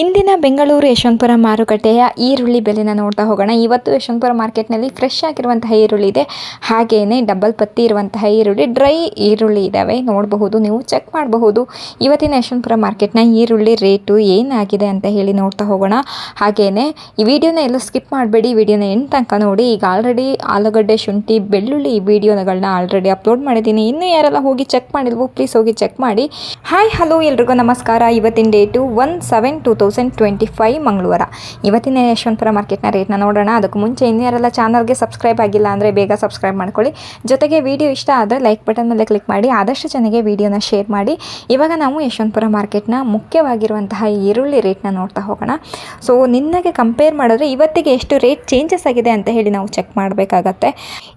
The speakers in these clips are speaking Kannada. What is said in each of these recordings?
ಇಂದಿನ ಬೆಂಗಳೂರು ಯಶವಂತಪುರ ಮಾರುಕಟ್ಟೆಯ ಈರುಳ್ಳಿ ಬೆಲೆನ ನೋಡ್ತಾ ಹೋಗೋಣ. ಇವತ್ತು ಯಶವಂತಪುರ ಮಾರ್ಕೆಟ್ನಲ್ಲಿ ಫ್ರೆಶ್ ಆಗಿರುವಂತಹ ಈರುಳ್ಳಿ ಇದೆ. ಹಾಗೆಯೇ ಡಬಲ್ ಪತ್ತಿ ಇರುವಂತಹ ಈರುಳ್ಳಿ ಡ್ರೈ ಈರುಳ್ಳಿ ಇದ್ದಾವೆ ನೋಡಬಹುದು, ನೀವು ಚೆಕ್ ಮಾಡಬಹುದು. ಇವತ್ತಿನ ಯಶವಂತಪುರ ಮಾರ್ಕೆಟ್ನ ಈರುಳ್ಳಿ ರೇಟು ಏನಾಗಿದೆ ಅಂತ ಹೇಳಿ ನೋಡ್ತಾ ಹೋಗೋಣ. ಹಾಗೆಯೇ ಈ ವಿಡಿಯೋನ ಎಲ್ಲ ಸ್ಕಿಪ್ ಮಾಡಬೇಡಿ. ವಿಡಿಯೋನ ಎಂಟು ತನಕ ನೋಡಿ. ಈಗ ಆಲ್ರೆಡಿ ಆಲೂಗಡ್ಡೆ, ಶುಂಠಿ, ಬೆಳ್ಳುಳ್ಳಿ ಈ ವಿಡಿಯೋಗಳನ್ನ ಆಲ್ರೆಡಿ ಅಪ್ಲೋಡ್ ಮಾಡಿದ್ದೀನಿ. ಇನ್ನೂ ಯಾರೆಲ್ಲ ಹೋಗಿ ಚೆಕ್ ಮಾಡಿಲ್ವೋ ಪ್ಲೀಸ್ ಹೋಗಿ ಚೆಕ್ ಮಾಡಿ. ಹಾಯ್ ಹಲೋ ಎಲ್ರಿಗೂ ನಮಸ್ಕಾರ. ಇವತ್ತಿನ date one seven two thousand twenty five ಮಂಗಳವಾರ. ಇವತ್ತಿನ ಯಶವಂತಪುರ ಮಾರ್ಕೆಟ್ನ ರೇಟ್ನ ನೋಡೋಣ. ಅದಕ್ಕೂ ಮುಂಚೆ ಇನ್ನೂ ಯಾರೆಲ್ಲ ಚಾನಲ್ಗೆ ಸಬ್ಸ್ಕ್ರೈಬ್ ಆಗಿಲ್ಲ ಅಂದರೆ ಬೇಗ ಸಬ್ಸ್ಕ್ರೈಬ್ ಮಾಡ್ಕೊಳ್ಳಿ. ಜೊತೆಗೆ ವಿಡಿಯೋ ಇಷ್ಟ ಆದರೆ ಲೈಕ್ ಬಟನ್ ಮೇಲೆ ಕ್ಲಿಕ್ ಮಾಡಿ, ಆದಷ್ಟು ಚೆನ್ನಾಗಿ ವಿಡಿಯೋನ ಶೇರ್ ಮಾಡಿ. ಇವಾಗ ನಾವು ಯಶವಂತಪುರ ಮಾರ್ಕೆಟ್ನ ಮುಖ್ಯವಾಗಿರುವಂತಹ ಈರುಳ್ಳಿ ರೇಟ್ನ ನೋಡ್ತಾ ಹೋಗೋಣ. ಸೊ ನಿನ್ನಗೆ ಕಂಪೇರ್ ಮಾಡಿದ್ರೆ ಇವತ್ತಿಗೆ ಎಷ್ಟು ರೇಟ್ ಚೇಂಜಸ್ ಆಗಿದೆ ಅಂತ ಹೇಳಿ ನಾವು ಚೆಕ್ ಮಾಡಬೇಕಾಗತ್ತೆ.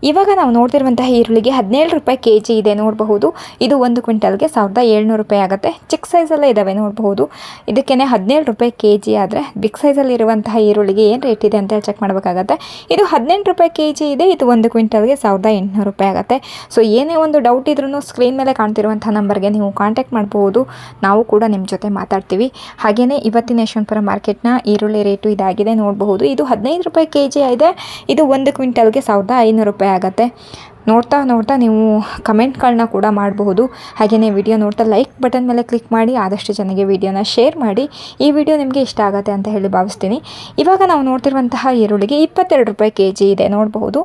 ಇವಾಗ ನಾವು ನೋಡ್ತಿರುವಂತಹ ಈರುಳ್ಳಿಗೆ ಹದಿನೇಳು ರೂಪಾಯಿ ಕೆ ಜಿ ಇದೆ ನೋಡಬಹುದು. ಇದು ಒಂದು ಕ್ವಿಂಟಲ್ಗೆ ಸಾವಿರದ ಏಳ್ನೂರು ರೂಪಾಯಿ ಆಗುತ್ತೆ. ಚಿಕ್ಕ ಸೈಜಲ್ಲೇ ಇದ್ದಾವೆ ನೋಡಬಹುದು. ಇದಕ್ಕೇನೆ ಹದಿನೇಳು ರೂಪಾಯಿ ಕೆ ಜಿ ಆದರೆ ಬಿಗ್ ಸೈಜಲ್ಲಿ ಇರುವಂತಹ ಈರುಳ್ಳಿಗೆ ಏನು ರೇಟ್ ಇದೆ ಅಂತ ಹೇಳಿ ಚೆಕ್ ಮಾಡಬೇಕಾಗತ್ತೆ. ಇದು ಹದಿನೆಂಟು ರೂಪಾಯಿ ಕೆ ಜಿ ಇದೆ, ಇದು ಒಂದು ಕ್ವಿಂಟಲ್ಗೆ ಸಾವಿರದ ಎಂಟುನೂರು ರೂಪಾಯಿ ಆಗುತ್ತೆ. ಸೊ ಏನೇ ಒಂದು ಡೌಟ್ ಇದ್ರೂ ಸ್ಕ್ರೀನ್ ಮೇಲೆ ಕಾಣ್ತಿರುವಂಥ ನಂಬರ್ಗೆ ನೀವು ಕಾಂಟ್ಯಾಕ್ಟ್ ಮಾಡ್ಬೋದು. ನಾವು ಕೂಡ ನಿಮ್ಮ ಜೊತೆ ಮಾತಾಡ್ತೀವಿ. ಹಾಗೆಯೇ ಇವತ್ತಿನ ಯಶವಂತಪುರ ಮಾರ್ಕೆಟ್ನ ಈರುಳ್ಳಿ ರೇಟು ಇದಾಗಿದೆ, ನೋಡಬಹುದು. ಇದು ಹದಿನೈದು ರೂಪಾಯಿ ಕೆ ಜಿ ಇದೆ ಇದು ಒಂದು ಕ್ವಿಂಟಲ್ಗೆ ಸಾವಿರದ ಐನೂರು ರೂಪಾಯಿ ಆಗುತ್ತೆ. ನೋಡ್ತಾ ನೋಡ್ತಾ ನೀವು ಕಮೆಂಟ್ಗಳನ್ನ ಕೂಡ ಮಾಡಬಹುದು. ಹಾಗೆಯೇ ವಿಡಿಯೋ ನೋಡ್ತಾ ಲೈಕ್ ಬಟನ್ ಮೇಲೆ ಕ್ಲಿಕ್ ಮಾಡಿ, ಆದಷ್ಟು ಜನಗೆ ವಿಡಿಯೋನ ಶೇರ್ ಮಾಡಿ. ಈ ವಿಡಿಯೋ ನಿಮಗೆ ಇಷ್ಟ ಆಗುತ್ತೆ ಅಂತ ಹೇಳಿ ಭಾವಿಸ್ತೀನಿ. ಇವಾಗ ನಾವು ನೋಡ್ತಿರುವಂತಹ ಈರುಳ್ಳಿಗೆ ಇಪ್ಪತ್ತೆರಡು ರೂಪಾಯಿ ಕೆ ಇದೆ, ನೋಡಬಹುದು.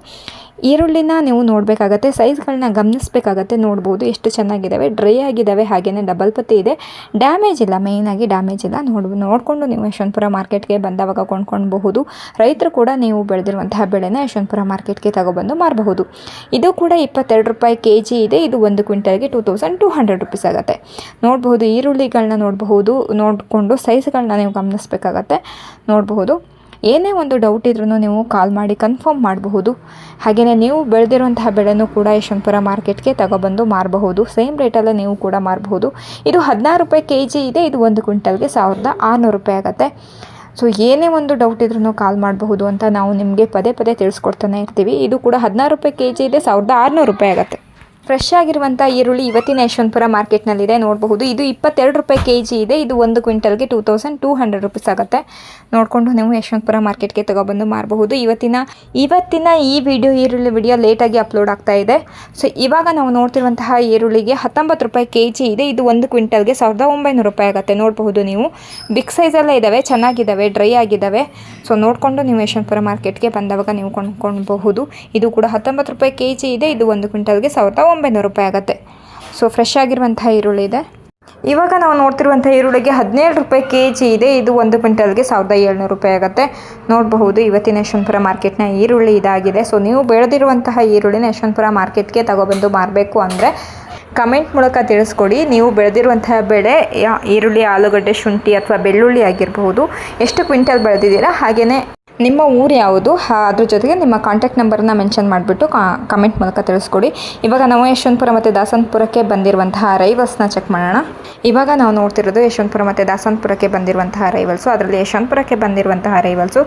ಈರುಳ್ಳಿನ ನೀವು ನೋಡಬೇಕಾಗತ್ತೆ ಸೈಜ್ಗಳನ್ನ ಗಮನಿಸಬೇಕಾಗತ್ತೆ, ನೋಡ್ಬೋದು ಎಷ್ಟು ಚೆನ್ನಾಗಿದ್ದಾವೆ ಡ್ರೈ ಆಗಿದ್ದಾವೆ ಹಾಗೆಯೇ ಡಬಲ್ ಪತ್ತಿ ಇದೆ. ಡ್ಯಾಮೇಜ್ ಇಲ್ಲ ಮೇಯ್ನಾಗಿ ಡ್ಯಾಮೇಜ್ ಇಲ್ಲ. ನೋಡ್, ನೋಡಿಕೊಂಡು ನೀವು ಯಶವಂತಪುರ ಮಾರ್ಕೆಟ್ಗೆ ಬಂದವಾಗ ಕೊಂಡ್ಕೊಳ್ಬಹುದು. ರೈತರು ಕೂಡ ನೀವು ಬೆಳೆದಿರುವಂತಹ ಬೆಳೆನ ಯಶವಂತಪುರ ಮಾರ್ಕೆಟ್ಗೆ ತಗೊಬಂದು ಮಾರಬಹುದು. ಇದು ಕೂಡ ಇಪ್ಪತ್ತೆರಡು ರೂಪಾಯಿ ಕೆ ಜಿ ಇದೆ. ಇದು ಒಂದು ಕ್ವಿಂಟಲ್ಗೆ two thousand two hundred rupees ಆಗುತ್ತೆ. ನೋಡಬಹುದು ಈರುಳ್ಳಿಗಳನ್ನ ನೋಡಬಹುದು, ನೋಡಿಕೊಂಡು ಸೈಜ್ಗಳನ್ನ ನೀವು ಗಮನಿಸಬೇಕಾಗತ್ತೆ. ನೋಡಬಹುದು. ಏನೇ ಒಂದು ಡೌಟ್ ಇದ್ರೂ ನೀವು ಕಾಲ್ ಮಾಡಿ ಕನ್ಫರ್ಮ್ ಮಾಡಬಹುದು. ಹಾಗೆಯೇ ನೀವು ಬೆಳೆದಿರುವಂತಹ ಬೆಳೆನೂ ಕೂಡ ಯಶವಂತಪುರ ಮಾರ್ಕೆಟ್ಗೆ ತಗೊಬಂದು ಮಾರಬಹುದು. ಸೇಮ್ ರೇಟಲ್ಲೇ ನೀವು ಕೂಡ ಮಾರಬಹುದು. ಇದು ಹದಿನಾರು ರೂಪಾಯಿ ಕೆ ಜಿ ಇದೆ, ಇದು ಒಂದು ಕ್ವಿಂಟಲ್ಗೆ ಸಾವಿರದ ಆರುನೂರು ರೂಪಾಯಿ ಆಗುತ್ತೆ. ಸೊ ಏನೇ ಒಂದು ಡೌಟ್ ಇದ್ರೂ ಕಾಲ್ ಮಾಡಬಹುದು ಅಂತ ನಾವು ನಿಮಗೆ ಪದೇ ಪದೇ ತಿಳಿಸ್ಕೊಡ್ತಾನೆ ಇರ್ತೀವಿ. ಇದು ಕೂಡ ಹದಿನಾರು ರೂಪಾಯಿ ಕೆ ಜಿ ಇದೆ, ಸಾವಿರದ ಆರುನೂರು ರೂಪಾಯಿ ಆಗುತ್ತೆ. ಫ್ರೆಶ್ ಆಗಿರುವಂಥ ಈರುಳ್ಳಿ ಇವತ್ತಿನ ಯಶವಂತಪುರ ಮಾರ್ಕೆಟ್ನಲ್ಲಿದೆ, ನೋಡಬಹುದು. ಇದು ಇಪ್ಪತ್ತೆರಡು ರೂಪಾಯಿ ಕೆ ಜಿ ಇದೆ. ಇದು ಒಂದು ಕ್ವಿಂಟಲ್ಗೆ two thousand two hundred rupees ಆಗುತ್ತೆ. ನೋಡಿಕೊಂಡು ನೀವು ಯಶವಂತಪುರ ಮಾರ್ಕೆಟ್ಗೆ ತಗೊಬಂದು ಮಾರಬಹುದು. ಇವತ್ತಿನ ಇವತ್ತಿನ ಈ ವಿಡಿಯೋ, ಈರುಳ್ಳಿ ವಿಡಿಯೋ ಲೇಟಾಗಿ ಅಪ್ಲೋಡ್ ಆಗ್ತಾ ಇದೆ. ಸೊ, ಇವಾಗ ನಾವು ನೋಡ್ತಿರುವಂತಹ ಈರುಳ್ಳಿಗೆ ಹತ್ತೊಂಬತ್ತು ರೂಪಾಯಿ ಕೆ ಜಿ ಇದೆ. ಇದು ಒಂದು ಕ್ವಿಂಟಲ್ಗೆ ಸಾವಿರದ ಒಂಬೈನೂರು ರೂಪಾಯಿ ಆಗುತ್ತೆ. ನೋಡಬಹುದು ನೀವು. ಬಿಗ್ ಸೈಜಲ್ಲೇ ಇದ್ದಾವೆ ಚೆನ್ನಾಗಿದ್ದಾವೆ ಡ್ರೈ ಆಗಿದ್ದಾವೆ ಸೊ, ನೋಡಿಕೊಂಡು ನೀವು ಯಶವಂತಪುರ ಮಾರ್ಕೆಟ್ಗೆ ಬಂದಾಗ ನೀವು ಕೊಂಡ್ಕೊಳ್ಬಹುದು. ಇದು ಕೂಡ ಹತ್ತೊಂಬತ್ತು ರೂಪಾಯಿ ಕೆ ಜಿ ಇದೆ. ಇದು ಒಂದು ಕ್ವಿಂಟಲ್ಗೆ ಸಾವಿರದ ಒಂಬೈನೂರು ರೂಪಾಯಿ ಆಗುತ್ತೆ. ಸೊ ಫ್ರೆಶ್ ಆಗಿರುವಂತಹ ಈರುಳ್ಳಿ ಇದೆ. ಇವಾಗ ನಾವು ನೋಡ್ತಿರುವಂಥ ಈರುಳ್ಳಿಗೆ ಹದಿನೇಳು ರೂಪಾಯಿ ಕೆ ಜಿ ಇದೆ. ಇದು ಒಂದು ಕ್ವಿಂಟಲ್ಗೆ ಸಾವಿರದ ಏಳ್ನೂರು ರೂಪಾಯಿ ಆಗುತ್ತೆ. ನೋಡಬಹುದು, ಇವತ್ತಿನ ಯಶವಂತಪುರ ಮಾರ್ಕೆಟ್ನ ಈರುಳ್ಳಿ ಇದಾಗಿದೆ. ಸೊ ನೀವು ಬೆಳೆದಿರುವಂತಹ ಈರುಳ್ಳಿನ ಯಶವಂತಪುರ ಮಾರ್ಕೆಟ್ಗೆ ತಗೊಬಂದು ಮಾರಬೇಕು ಅಂದರೆ ಕಮೆಂಟ್ ಮೂಲಕ ತಿಳಿಸ್ಕೊಡಿ. ನೀವು ಬೆಳೆದಿರುವಂತಹ ಬೆಳೆ ಈರುಳ್ಳಿ, ಆಲೂಗಡ್ಡೆ, ಶುಂಠಿ ಅಥವಾ ಬೆಳ್ಳುಳ್ಳಿ ಆಗಿರಬಹುದು. ಎಷ್ಟು ಕ್ವಿಂಟಲ್ ಬೆಳೆದಿದ್ದೀರಾ? ಹಾಗೆಯೇ ನಿಮ್ಮ ಊರು ಯಾವುದು? ಅದ್ರ ಜೊತೆಗೆ ನಿಮ್ಮ ಕಾಂಟ್ಯಾಕ್ಟ್ ನಂಬರ್ನ ಮೆನ್ಷನ್ ಮಾಡಿಬಿಟ್ಟು ಕಮೆಂಟ್ ಮೂಲಕ ತಿಳಿಸ್ಕೊಡಿ. ಇವಾಗ ನಾವು ಯಶವಂತಪುರ ಮತ್ತು ದಾಸನಪುರಕ್ಕೆ ಬಂದಿರುವಂತಹ ರೈವಲ್ಸ್ನ ಚೆಕ್ ಮಾಡೋಣ. ಇವಾಗ ನಾವು ನೋಡ್ತಿರೋದು ಯಶವಂತಪುರ ಮತ್ತು ದಾಸನಪುರಕ್ಕೆ ಬಂದಿರುವಂತಹ ರೈವಲ್ಸು ಅದರಲ್ಲಿ ಯಶವಂತಪುರಕ್ಕೆ ಬಂದಿರುವಂತಹ arrivals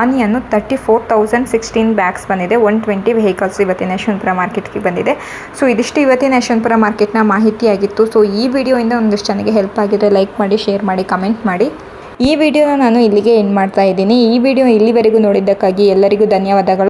onion thirty four thousand sixteen bags ಬಂದಿದೆ. ಒನ್ ಟ್ವೆಂಟಿ ವೆಹಿಕಲ್ಸ್ ಇವತ್ತಿನ ಯಶವಂತಪುರ ಮಾರ್ಕೆಟ್ಗೆ ಬಂದಿದೆ. ಸೊ ಇದಿಷ್ಟು ಇವತ್ತಿನ ಯಶವಂತಪುರ ಮಾರ್ಕೆಟ್ನ ಮಾಹಿತಿಯಾಗಿತ್ತು. ಸೊ ಈ ವಿಡಿಯೋಯಿಂದ ಒಂದಿಷ್ಟು ಜನಗೆ ಹೆಲ್ಪ್ ಆಗಿದ್ರೆ ಲೈಕ್ ಮಾಡಿ ಶೇರ್ ಮಾಡಿ ಕಮೆಂಟ್ ಮಾಡಿ. ಈ ವಿಡಿಯೋನ ನಾನು ಇಲ್ಲಿಗೆ ಎಂಡ್ ಮಾಡ್ತಾ ಇದ್ದೀನಿ. ಈ ವಿಡಿಯೋ ಇಲ್ಲಿವರೆಗೂ ನೋಡಿದ್ದಕ್ಕಾಗಿ ಎಲ್ಲರಿಗೂ ಧನ್ಯವಾದಗಳು.